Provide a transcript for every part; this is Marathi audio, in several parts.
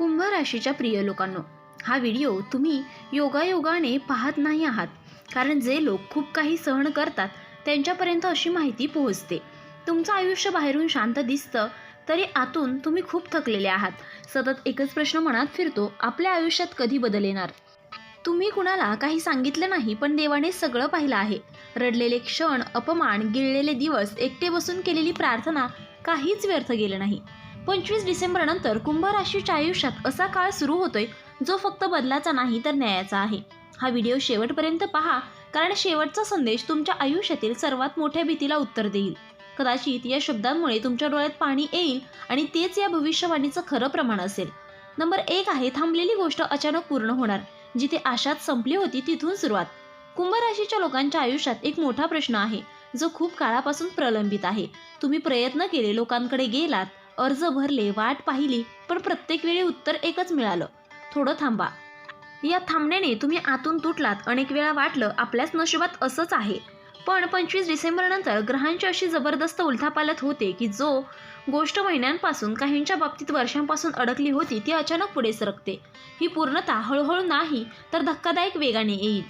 कुंभ राशीच्या प्रिय लोकांनो हा व्हिडिओ तुम्ही योगायोगाने पाहत नाही आहात. कारण जे लोक खूप काही सहन करतात त्यांच्यापर्यंत अशी माहिती पोहोचते. तुमचं आयुष्य बाहेरून शांत दिसतं तरी आतून तुम्ही खूप थकलेले आहात. सतत एकच प्रश्न मनात फिरतो आपल्या आयुष्यात कधी बदल येणार? तुम्ही कुणाला काही सांगितलं नाही पण देवाने सगळं पाहिलं आहे. रडलेले क्षण अपमान गिळलेले दिवस एकटे बसून केलेली प्रार्थना काहीच व्यर्थ गेलं नाही. पंचवीस डिसेंबरनंतर कुंभ राशीच्या आयुष्यात असा काळ सुरू होतोय जो फक्त बदलाचा नाही तर न्यायाचा आहे. हा व्हिडिओ शेवटपर्यंत पहा कारण शेवटचा संदेश तुमच्या आयुष्यातील सर्वात मोठ्या भीतीला उत्तर देईल. कदाचित या शब्दांमुळे तुमच्या डोळ्यात पाणी येईल आणि तेच या भविष्यवाणीचं खरं प्रमाण असेल. नंबर एक आहे थांबलेली गोष्ट अचानक पूर्ण होणार. जिथे आशात संपली होती तिथून सुरुवात. कुंभ राशीच्या लोकांच्या आयुष्यात एक मोठा प्रश्न आहे जो खूप काळापासून प्रलंबित आहे. तुम्ही प्रयत्न केले लोकांकडे गेलात. अर्ज भरले वाट पाहिली पण प्रत्येक वेळी उत्तर एकच मिळालं. थोडं थांबा. या थांबण्याने तुम्ही आतून तुटलात. अनेक वेळा वाटलं आपल्याच नशिबात असंच आहे. पण पंचवीस डिसेंबरनंतर ग्रहांची अशी जबरदस्त उलथापालत होते की जो गोष्ट महिन्यांपासून काहींच्या बाबतीत वर्षांपासून अडकली होती ती अचानक पुढे सरकते. ही पूर्णता हळूहळू नाही तर धक्कादायक वेगाने येईल.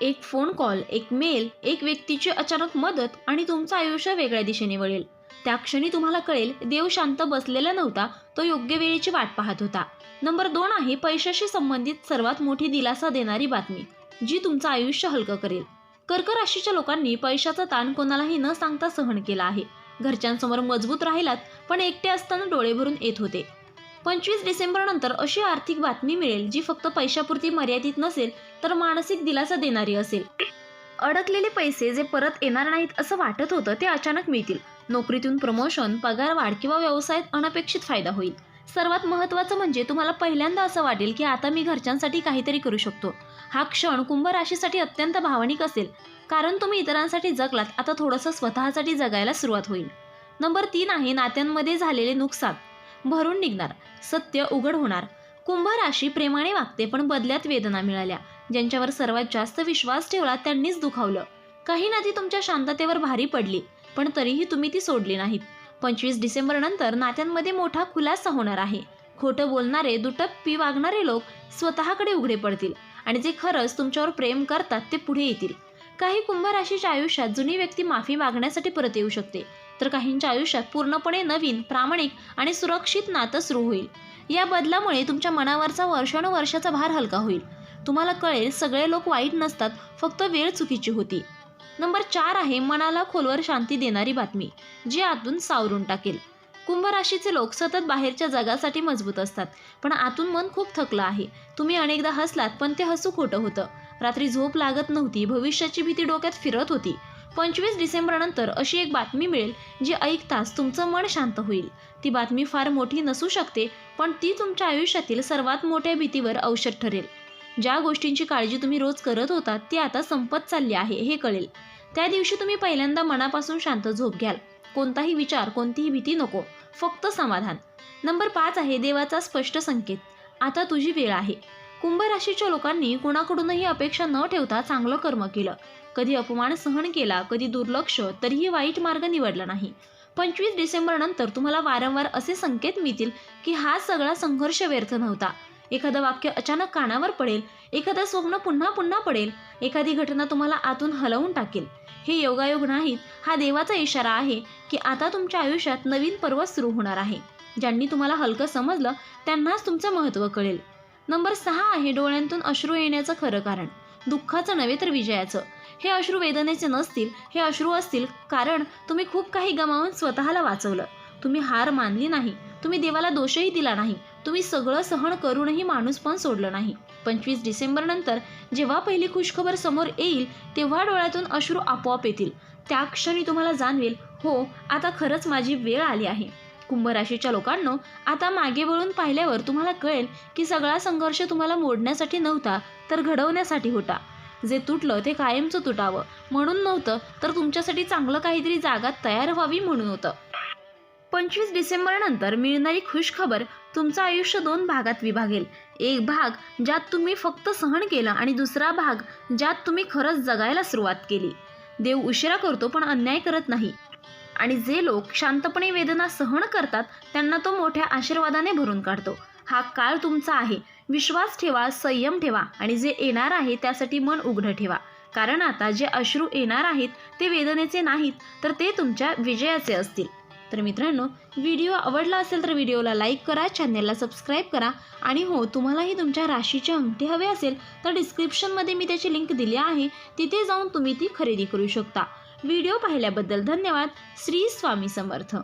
एक फोन कॉल एक मेल एक व्यक्तीची अचानक मदत आणि तुमचं आयुष्य वेगळ्या दिशेने वळेल. त्या क्षणी तुम्हाला कळेल देव शांत बसलेला नव्हता तो योग्य वेळेची वाट पाहत होता. नंबर दोन आहे पैशाशी संबंधित सर्वात मोठी दिलासा देणारी बातमी जी तुमचं आयुष्य हलकं करेल. कर्क राशीच्या लोकांनी पैशाचा ताण कोणालाही न सांगता सहन केला आहे. घरच्यांसमोर मजबूत राहिलात पण एकटे असताना डोळे भरून येत होते. पंचवीस डिसेंबर नंतर अशी आर्थिक बातमी मिळेल जी फक्त पैशापुरती मर्यादित नसेल तर मानसिक दिलासा देणारी असेल. अडकलेले पैसे जे परत येणार नाहीत असं वाटत होतं ते अचानक मिळतील. नोकरीतून प्रमोशन पगार वाढ किंवा व्यवसायात अनपेक्षित फायदा होईल. सर्वात महत्त्वाचं म्हणजे तुम्हाला पहिल्यांदा असं वाटेल की आता मी घरच्यांसाठी काहीतरी करू शकतो. हा क्षण कुंभ राशीसाठी अत्यंत भावनिक असेल. कारण तुम्ही इतरांसाठी जगलात आता थोडंसं स्वतःसाठी जगायला सुरुवात होईल. नंबर तीन आहे नात्यांमध्ये झालेले नुकसान. भरून निघणार. सत्य उघड होणार. कुंभ राशी प्रेमाने वागते पण बदल्यात वेदना मिळाल्या. ज्यांच्यावर सर्वात जास्त विश्वास ठेवला त्यांनीच दुखावलं. काही नाती तुमच्या शांततेवर भारी पडली. पण तरीही तुम्ही ती सोडली नाहीत. पंचवीस डिसेंबरनंतर नात्यांमध्ये मोठा खुलासा होणार आहे. खोटं बोलणारे दुटप्पी वागणारे लोक स्वतःकडे उघडे पडतील आणि जे खरंच तुमच्यावर प्रेम करतात ते पुढे येतील. काही कुंभ राशीच्या आयुष्यात जुनी व्यक्ती माफी मागण्यासाठी परत येऊ शकते तर काहींच्या आयुष्यात पूर्णपणे नवीन प्रामाणिक आणि सुरक्षित नातं सुरू होईल. या बदलामुळे तुमच्या मनावरचा वर्षानुवर्षाचा भार हलका होईल. तुम्हाला कळेल सगळे लोक वाईट नसतात फक्त वेळ चुकीची होती. नंबर चार आहे मनाला खोलवर शांती देणारी बातमी जी आतून सावरून टाकेल. कुंभ राशीचे लोक सतत बाहेरच्या जगासाठी मजबूत असतात पण आतून मन खूप थकलं आहे. तुम्ही अनेकदा हसलात पण ते हसू खोटं होतं. रात्री झोप लागत नव्हती भविष्याची भीती डोक्यात फिरत होती. पंचवीस डिसेंबर नंतर अशी एक बातमी मिळेल जी ऐकताच तुमचं मन शांत होईल. ती बातमी फार मोठी नसू शकते पण ती तुमच्या आयुष्यातील सर्वात मोठ्या भीतीवर औषध ठरेल. ज्या गोष्टींची काळजी तुम्ही रोज करत होता ती आता संपत चालली आहे हे कळेल. त्या दिवशी तुम्ही पहिल्यांदा मनापासून शांत झोप घ्याल. कोणताही विचार कोणतीही भीती नको. फक्त समाधान. नंबर पाच आहे देवाचा स्पष्ट संकेत. आता तुझी वेळ आहे. कुंभ राशीच्या लोकांनी कुणाकडूनही अपेक्षा न ठेवता चांगलं कर्म केलं. कधी अपमान सहन केला कधी दुर्लक्ष तरीही वाईट मार्ग निवडला नाही. पंचवीस डिसेंबर नंतर तुम्हाला वारंवार असे संकेत मिळतील की हा सगळा संघर्ष व्यर्थ नव्हता. एखादं वाक्य अचानक कानावर पडेल एखादं स्वप्न पुन्हा पुन्हा पडेल एखादी घटना तुम्हाला आतून हलवून टाकेल. हे योगायोग नाहीत हा देवाचा इशारा आहे की आता तुमच्या आयुष्यात नवीन पर्व सुरू होणार आहे. ज्यांनी तुम्हाला हलकं समजलं त्यांनाच तुमचं महत्त्व कळेल. नंबर सहा आहे डोळ्यांतून अश्रू येण्याचं खरं कारण. दुःखाचं नव्हे तर विजयाचं. हे अश्रू वेदनेचे नसतील हे अश्रू असतील कारण तुम्ही खूप काही गमावून स्वतःला वाचवलं. तुम्ही हार मानली नाही तुम्ही देवाला दोषही दिला नाही तुम्ही सगळं सहन करूनही माणूस पण सोडलं नाही. पंचवीस डिसेंबर नंतर जेव्हा पहिली खुशखबर समोर येईल तेव्हा डोळ्यातून अश्रू आपोआप येतील. त्या क्षणी तुम्हाला जाणवेल हो आता खरंच माझी वेळ आली आहे. कुंभ राशीच्या लोकांनो आता मागे वळून पाहिल्यावर तुम्हाला कळेल की सगळा संघर्ष तुम्हाला मोडण्यासाठी नव्हता तर घडवण्यासाठी होता. जे तुटलं ते कायमचं तुटावं. म्हणून नव्हतं तर तुमच्यासाठी चांगलं काहीतरी जागा तयार व्हावी म्हणून होतं. पंचवीस डिसेंबर नंतर मिळणारी खुशखबर तुमचं आयुष्य दोन भागात विभागेल. एक भाग ज्यात तुम्ही फक्त सहन केलं आणि दुसरा भाग ज्यात तुम्ही खरंच जगायला सुरुवात केली. देव उशिरा करतो पण अन्याय करत नाही. आणि जे लोक शांतपणे वेदना सहन करतात त्यांना तो मोठ्या आशीर्वादाने भरून काढतो. हा काळ तुमचा आहे. विश्वास ठेवा संयम ठेवा आणि जे येणार आहे त्यासाठी मन उघडं ठेवा. कारण आता जे अश्रू येणार आहेत ते वेदनेचे नाहीत तर ते तुमच्या विजयाचे असतील. तर मित्रांनो व्हिडिओ आवडला असेल तर व्हिडिओला लाईक करा चॅनलला सबस्क्राईब करा. आणि हो तुम्हालाही तुमच्या राशीचे अंगठी हवे असेल तर डिस्क्रिप्शनमध्ये मी त्याची लिंक दिली आहे. तिथे जाऊन तुम्ही ती खरेदी करू शकता. व्हिडिओ पाहिल्याबद्दल धन्यवाद. श्री स्वामी समर्थ.